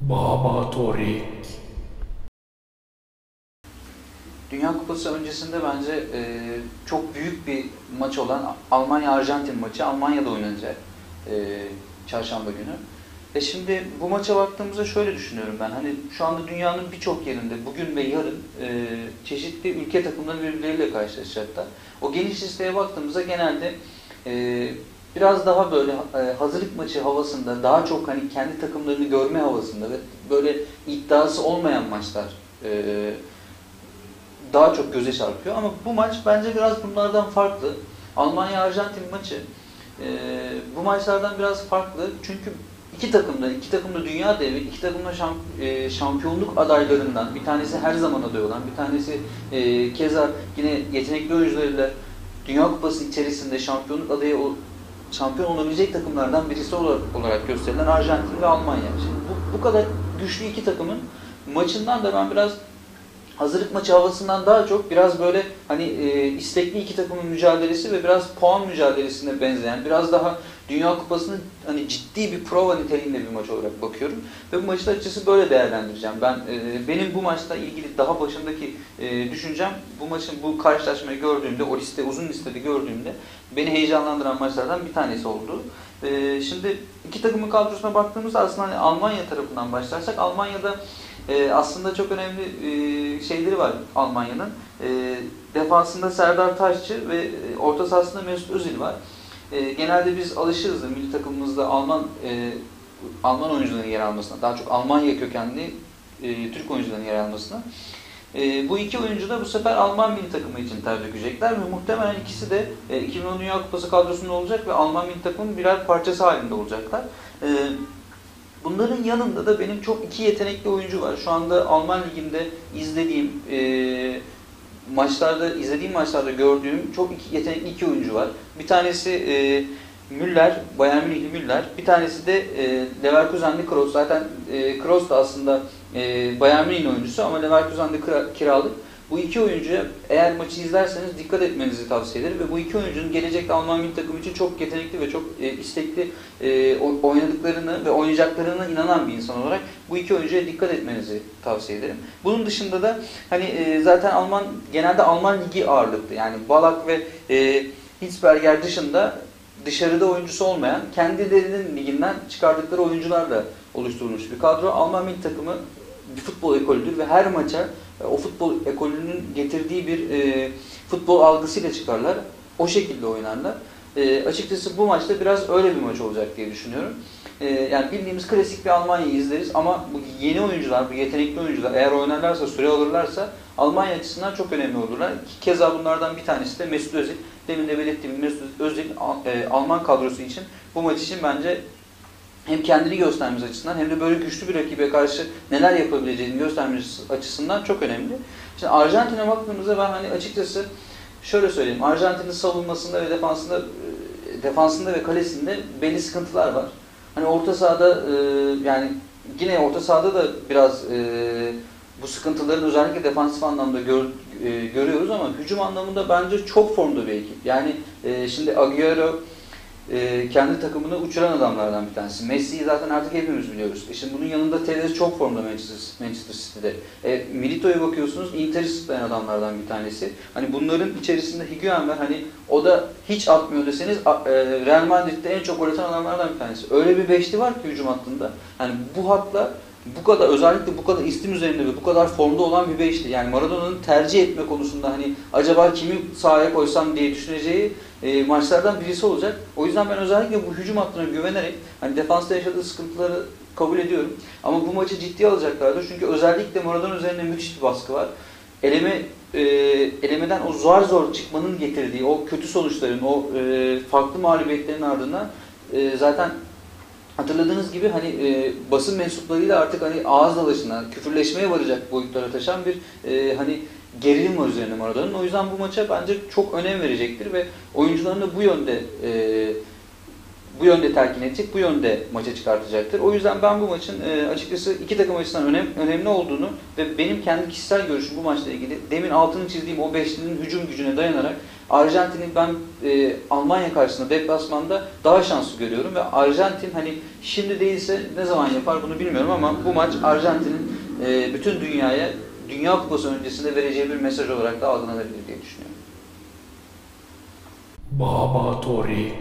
Baba Torik. Dünya Kupası öncesinde bence e, çok büyük bir maç olan Almanya-Arjantin maçı Almanya'da oynanacak e, çarşamba günü. E şimdi bu maça baktığımızda şöyle düşünüyorum ben. Hani şu anda dünyanın birçok yerinde bugün ve yarın e, çeşitli ülke takımları birbirleriyle karşılaşacaklar. O geniş listeye baktığımızda genelde e, biraz daha böyle e, hazırlık maçı havasında, daha çok hani kendi takımlarını görme havasında ve böyle iddiası olmayan maçlar e, daha çok göze çarpıyor. Ama bu maç bence biraz bunlardan farklı. Almanya-Arjantin maçı e, bu maçlardan biraz farklı. Çünkü iki takımda, iki takımda dünya devi, iki takımda şamp şampiyonluk adaylarından bir tanesi her zaman aday olan, bir tanesi keza yine yetenekli oyuncularıyla Dünya Kupası içerisinde şampiyonluk adayı şampiyon olabilecek takımlardan birisi olarak gösterilen Arjantin ve Almanya. Şimdi bu, bu kadar güçlü iki takımın maçından da ben biraz hazırlık maçı havasından daha çok biraz böyle hani e, istekli iki takımın mücadelesi ve biraz puan mücadelesine benzeyen, biraz daha Dünya Kupası'nın hani ciddi bir prova niteliğinde bir maç olarak bakıyorum. Ve bu maçta açısı böyle değerlendireceğim. Ben e, benim bu maçla ilgili daha başındaki e, düşüncem bu maçın bu karşılaşmayı gördüğümde, o liste uzun listede gördüğümde beni heyecanlandıran maçlardan bir tanesi oldu. E, şimdi iki takımın kadrosuna baktığımızda aslında hani Almanya tarafından başlarsak Almanya'da e, aslında çok önemli e, şeyleri var Almanya'nın. E, defansında Serdar Taşçı ve e, orta sahasında Mesut Özil var. E, genelde biz alışırız milli takımımızda Alman e, Alman oyuncuların yer almasına, daha çok Almanya kökenli e, Türk oyuncuların yer almasına. E, bu iki oyuncu da bu sefer Alman milli takımı için ter dökecekler ve muhtemelen ikisi de e, 2010 Dünya Kupası kadrosunda olacak ve Alman milli takımın birer parçası halinde olacaklar. E, Bunların yanında da benim çok iki yetenekli oyuncu var. Şu anda Alman Ligi'nde izlediğim e, maçlarda, izlediğim maçlarda gördüğüm çok iki, yetenekli iki oyuncu var. Bir tanesi e, Müller, Bayern Münihli Müller. Bir tanesi de e, Leverkusen'li Kroos. Zaten e, Kroos da aslında e, Bayern Münih'in oyuncusu ama Leverkusen'de kiralık. Bu iki oyuncuya eğer maçı izlerseniz dikkat etmenizi tavsiye ederim ve bu iki oyuncunun gelecekte Alman milli takımı için çok yetenekli ve çok e, istekli e, oynadıklarını ve oynayacaklarına inanan bir insan olarak bu iki oyuncuya dikkat etmenizi tavsiye ederim. Bunun dışında da hani e, zaten Alman genelde Alman ligi ağırlıklı yani Balak ve e, Hitzberger dışında dışarıda oyuncusu olmayan kendilerinin liginden çıkardıkları oyuncularla oluşturulmuş bir kadro. Alman milli takımı bir futbol ekolüdür ve her maça e, o futbol ekolünün getirdiği bir e, futbol algısıyla çıkarlar. O şekilde oynarlar. E, açıkçası bu maçta biraz öyle bir maç olacak diye düşünüyorum. E, yani bildiğimiz klasik bir Almanya'yı izleriz ama bu yeni oyuncular, bu yetenekli oyuncular eğer oynarlarsa, süre alırlarsa Almanya açısından çok önemli olurlar. Keza bunlardan bir tanesi de Mesut Özil. Demin de belirttiğim Mesut Özil e, Alman kadrosu için bu maç için bence hem kendini göstermesi açısından hem de böyle güçlü bir rakibe karşı neler yapabileceğini göstermesi açısından çok önemli. Şimdi Arjantin'e baktığımızda ben hani açıkçası şöyle söyleyeyim. Arjantin'in savunmasında ve defansında e, defansında ve kalesinde belli sıkıntılar var. Hani orta sahada e, yani yine orta sahada da biraz e, bu sıkıntıların özellikle defansif anlamda gör, görüyoruz ama hücum anlamında bence çok formda bir ekip. Yani şimdi Agüero e, kendi takımını uçuran adamlardan bir tanesi. Messi'yi zaten artık hepimiz biliyoruz. E şimdi bunun yanında Tevez çok formda Manchester, Manchester City'de. E, Milito'ya bakıyorsunuz Inter'i sıklayan adamlardan bir tanesi. Hani bunların içerisinde Higuain var. Hani o da hiç atmıyor deseniz e, Real Madrid'de en çok gol adamlardan bir tanesi. Öyle bir beşli var ki hücum hattında. Hani bu hatla bu kadar özellikle bu kadar istim üzerinde ve bu kadar formda olan bir beşli. Yani Maradona'nın tercih etme konusunda hani acaba kimi sahaya koysam diye düşüneceği e, maçlardan birisi olacak. O yüzden ben özellikle bu hücum hattına güvenerek hani defansta yaşadığı sıkıntıları kabul ediyorum. Ama bu maçı ciddiye alacaklardır. Çünkü özellikle Maradona üzerinde müthiş bir baskı var. Eleme e, elemeden o zor zor çıkmanın getirdiği o kötü sonuçların, o e, farklı mağlubiyetlerin ardından e, zaten hatırladığınız gibi hani e, basın mensuplarıyla artık hani ağız dalaşına, küfürleşmeye varacak boyutlara taşan bir e, hani gerilim var üzerine Maradona'nın. O yüzden bu maça bence çok önem verecektir ve oyuncularını bu yönde e, bu yönde telkin edecek, bu yönde maça çıkartacaktır. O yüzden ben bu maçın e, açıkçası iki takım açısından önem, önemli olduğunu ve benim kendi kişisel görüşüm bu maçla ilgili demin altını çizdiğim o beşlinin hücum gücüne dayanarak Arjantin'i ben e, Almanya karşısında deplasmanda daha şanslı görüyorum ve Arjantin hani şimdi değilse ne zaman yapar bunu bilmiyorum ama bu maç Arjantin'in e, bütün dünyaya Dünya Kupası öncesinde vereceği bir mesaj olarak da algılanabilir diye düşünüyorum. Baba Torik